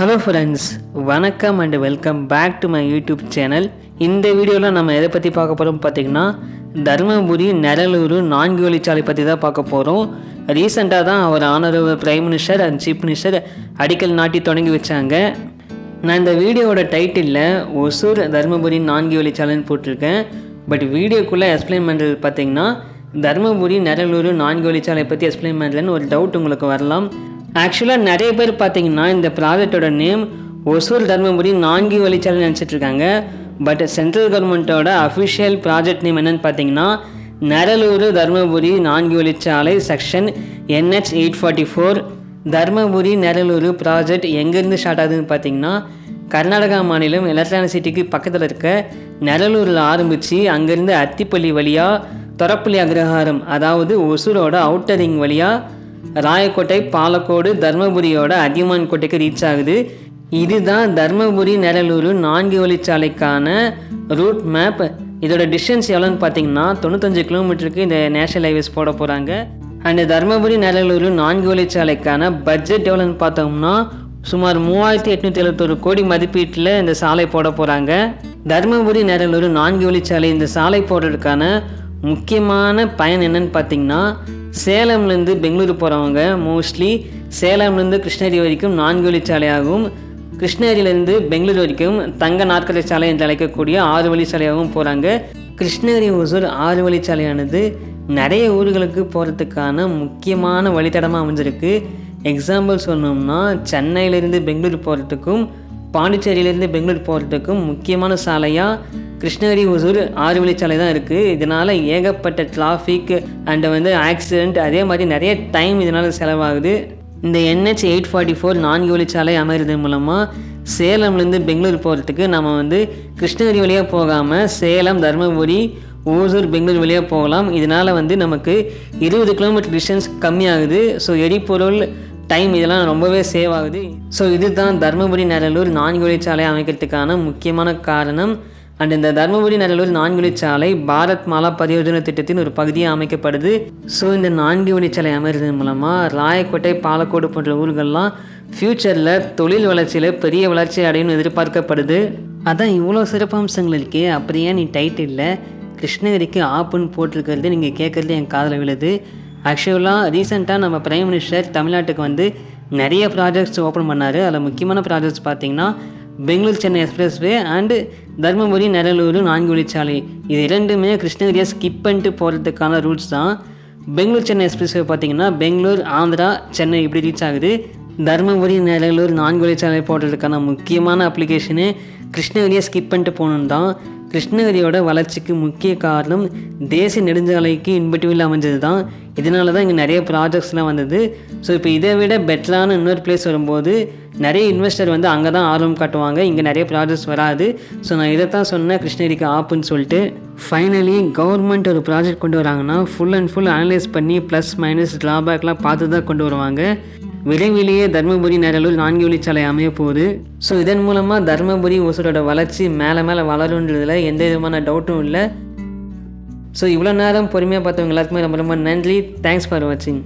Hello friends வணக்கம் and welcome back to my YouTube channel இந்த வீடியோவில் நம்ம எதை பற்றி பார்க்க போகிறோம் பார்த்தீங்கன்னா தருமபுரி நெரலூர் நான்கு வழிச்சாலை பற்றி தான் பார்க்க போகிறோம் ரீசெண்டாக தான் அவர் ஆனரவ prime minister and chief minister அடிக்கல் நாட்டி தொடங்கி வச்சாங்க. நான் இந்த வீடியோவோட டைட்டிலில் ஒசூர் தருமபுரி நான்கு வழிச்சாலைன்னு போட்டிருக்கேன். பட் வீடியோக்குள்ளே எக்ஸ்பிளைன் பண்ணுறது பார்த்தீங்கன்னா தருமபுரி நெரலூர் நான்கு வழிச்சாலை பற்றி எக்ஸ்பிளைன் பண்ணுறேன்னு ஒரு டவுட் உங்களுக்கு வரலாம். ஆக்சுவலாக நிறைய பேர் பார்த்தீங்கன்னா இந்த ப்ராஜெக்டோட நேம் ஒசூர் தர்மபுரி நான்கு வழிச்சாலை நினச்சிட்டு இருக்காங்க. பட் சென்ட்ரல் கவர்மெண்ட்டோட அஃபிஷியல் ப்ராஜெக்ட் நேம் என்னன்னு பார்த்தீங்கன்னா நரலூர் தர்மபுரி நான்கு வழிச்சாலை section NH eight forty four Dharmapuri Neralur project எங்கேருந்து ஸ்டார்ட் ஆகுதுன்னு பார்த்தீங்கன்னா கர்நாடகா மாநிலம் எலக்ட்ரானிசிட்டிக்கு பக்கத்தில் இருக்க நெரலூரில் ஆரம்பித்து அங்கேருந்து அத்திப்பள்ளி வழியாக தொரப்பள்ளி அக்ரஹாரம் அதாவது ஒசூரோட அவுட்டரிங் வழியாக ராயக்கோட்டை பாலக்கோடு தர்மபுரியோட அதியமான் கோட்டைக்கு ரீச் ஆகுது. இதுதான் தர்மபுரி நெரலூர் நான்கு வழிச்சாலைக்கான ரூட் மேப் இதோட டிஸ்டன்ஸ் எவ்வளோன்னு பார்த்தீங்கன்னா தொண்ணூத்தஞ்சு கிலோமீட்டருக்கு இந்த நேஷனல் ஹைவேஸ் போட போகிறாங்க அண்ட் தர்மபுரி நெரலூர் நான்கு வழிச்சாலைக்கான பட்ஜெட் எவ்வளோன்னு பார்த்தோம்னா சுமார் மூவாயிரத்தி எட்நூற்றி எழுபத்தொரு கோடி மதிப்பீட்டில் இந்த சாலை போட போகிறாங்க தர்மபுரி நெரலூர் நான்கு வழிச்சாலை இந்த சாலை போடுறதுக்கான முக்கியமான பயன் என்னன்னு பார்த்தீங்கன்னா சேலம்லேருந்து பெங்களூர் போகிறவங்க மோஸ்ட்லி சேலம்லேருந்து கிருஷ்ணகிரி வரைக்கும் நான்கு வழிச்சாலையாகவும் கிருஷ்ணகிரியிலேருந்து பெங்களூர் வரைக்கும் தங்க நாற்கரை சாலை என்று அழைக்கக்கூடிய ஆறு வழிச்சாலையாகவும் போகிறாங்க கிருஷ்ணகிரி ஒசூர் ஆறு வழிச்சாலையானது நிறைய ஊர்களுக்கு போகிறதுக்கான முக்கியமான வழித்தடமாக அமைஞ்சிருக்கு. எக்ஸாம்பிள் சொன்னோம்னா சென்னையிலேருந்து பெங்களூர் போகிறதுக்கும் பாண்டிச்சேரியிலேருந்து பெங்களூர் போகிறதுக்கும் முக்கியமான சாலையாக கிருஷ்ணகிரி ஒசூர் ஆறு வழிச்சாலை தான் இருக்குது இதனால் ஏகப்பட்ட டிராஃபிக் அண்ட் வந்து ஆக்சிடெண்ட் அதே மாதிரி நிறைய டைம் இதனால் செலவாகுது. இந்த என்ஹெச் எயிட் ஃபார்ட்டி ஃபோர் நான்கு வழிச்சாலை அமைகிறது மூலமாக சேலம்லேருந்து பெங்களூர் போகிறதுக்கு நம்ம வந்து கிருஷ்ணகிரி வழியாக போகாமல் சேலம் தருமபுரி ஓசூர் பெங்களூர் வழியாக போகலாம். இதனால் வந்து நமக்கு இருபது கிலோமீட்டர் டிஸ்டன்ஸ் கம்மியாகுது. ஸோ எரிபொருள் டைம் இதெல்லாம் ரொம்பவே சேவ் ஆகுது. ஸோ இதுதான் தருமபுரி நரலூர் நான்கு வழிச்சாலை அமைக்கிறதுக்கான முக்கியமான காரணம். அண்ட் இந்த தருமபுரி நல்லூர் நான்கு வழிச்சாலை பாரத் மாலா பரியோஜனை திட்டத்தின் ஒரு பகுதியாக அமைக்கப்படுது. ஸோ இந்த நான்கு வழிச்சாலை அமைறதன் மூலமாக ராயக்கோட்டை பாலக்கோடு போன்ற ஊர்கள்லாம் ஃப்யூச்சரில் தொழில் வளர்ச்சியில் பெரிய வளர்ச்சி அடையணும்னு எதிர்பார்க்கப்படுது. அதான் இவ்வளோ சிறப்பம்சங்கள் இருக்கே அப்படியே நீ டைட்டில் கிருஷ்ணகிரிக்கு ஆப்புன்னு போட்டிருக்கிறது நீங்கள் கேட்குறது என் காதில் விழுது. ஆக்சுவலாக ரீசெண்டாக நம்ம பிரைம் மினிஸ்டர் தமிழ்நாட்டுக்கு வந்து நிறைய ப்ராஜெக்ட்ஸ் ஓப்பன் பண்ணார். அதில் முக்கியமான ப்ராஜெக்ட்ஸ் பார்த்திங்கன்னா பெங்களூர் சென்னை எக்ஸ்பிரஸ்வே அண்டு தர்மபுரி நெரலூர் நான்கு வழிச்சாலை இது இரண்டுமே கிருஷ்ணகிரியை ஸ்கிப் பண்ணிட்டு போகிறதுக்கான ரூட்ஸ் தான். பெங்களூர் சென்னை எக்ஸ்பிரஸ்வே பார்த்தீங்கன்னா பெங்களூர் ஆந்திரா சென்னை இப்படி ரீச் ஆகுது. தர்மபுரி நெரலூர் நான்கு வழிச்சாலை போடுறதுக்கான முக்கியமான அப்ளிகேஷனு கிருஷ்ணகிரியை ஸ்கிப் பண்ணிட்டு போகணும் தான். கிருஷ்ணகிரியோட வளர்ச்சிக்கு முக்கிய காரணம் தேசிய நெடுஞ்சாலைக்கு இன்பட்டுவில் அமைஞ்சது தான். இதனால தான் இங்கே நிறைய ப்ராஜெக்ட்ஸ்லாம் வந்தது. ஸோ இப்போ இதை விட பெட்டரான இன்னொரு பிளேஸ் வரும்போது நிறைய இன்வெஸ்டர் வந்து அங்கே தான் ஆர்வம் காட்டுவாங்க. இங்கே நிறைய ப்ராஜெக்ட்ஸ் வராது. ஸோ நான் இதை தான் சொன்னேன் கிருஷ்ணகிரிக்கு ஆப்புன்னு சொல்லிட்டு. ஃபைனலி கவர்மெண்ட் ஒரு ப்ராஜெக்ட் கொண்டு வராங்கன்னா ஃபுல் அண்ட் ஃபுல் அனலைஸ் பண்ணி ப்ளஸ் மைனஸ் ட்ராபேக்லாம் பார்த்து தான் கொண்டு வருவாங்க. விரைவிலேயே தர்மபுரி நரலூர் நான்கு வழிச்சாலை அமைய போகுது. ஸோ இதன் மூலமாக தர்மபுரி ஒசூரோட வளர்ச்சி மேலே மேலே வளருன்றதுல எந்த விதமான டவுட்டும் இல்லை. ஸோ இவ்வளோ நேரம் பொறுமையாக பார்த்தவங்க எல்லாருக்குமே ரொம்ப ரொம்ப நன்றி. தேங்க்ஸ் ஃபார் வாட்சிங்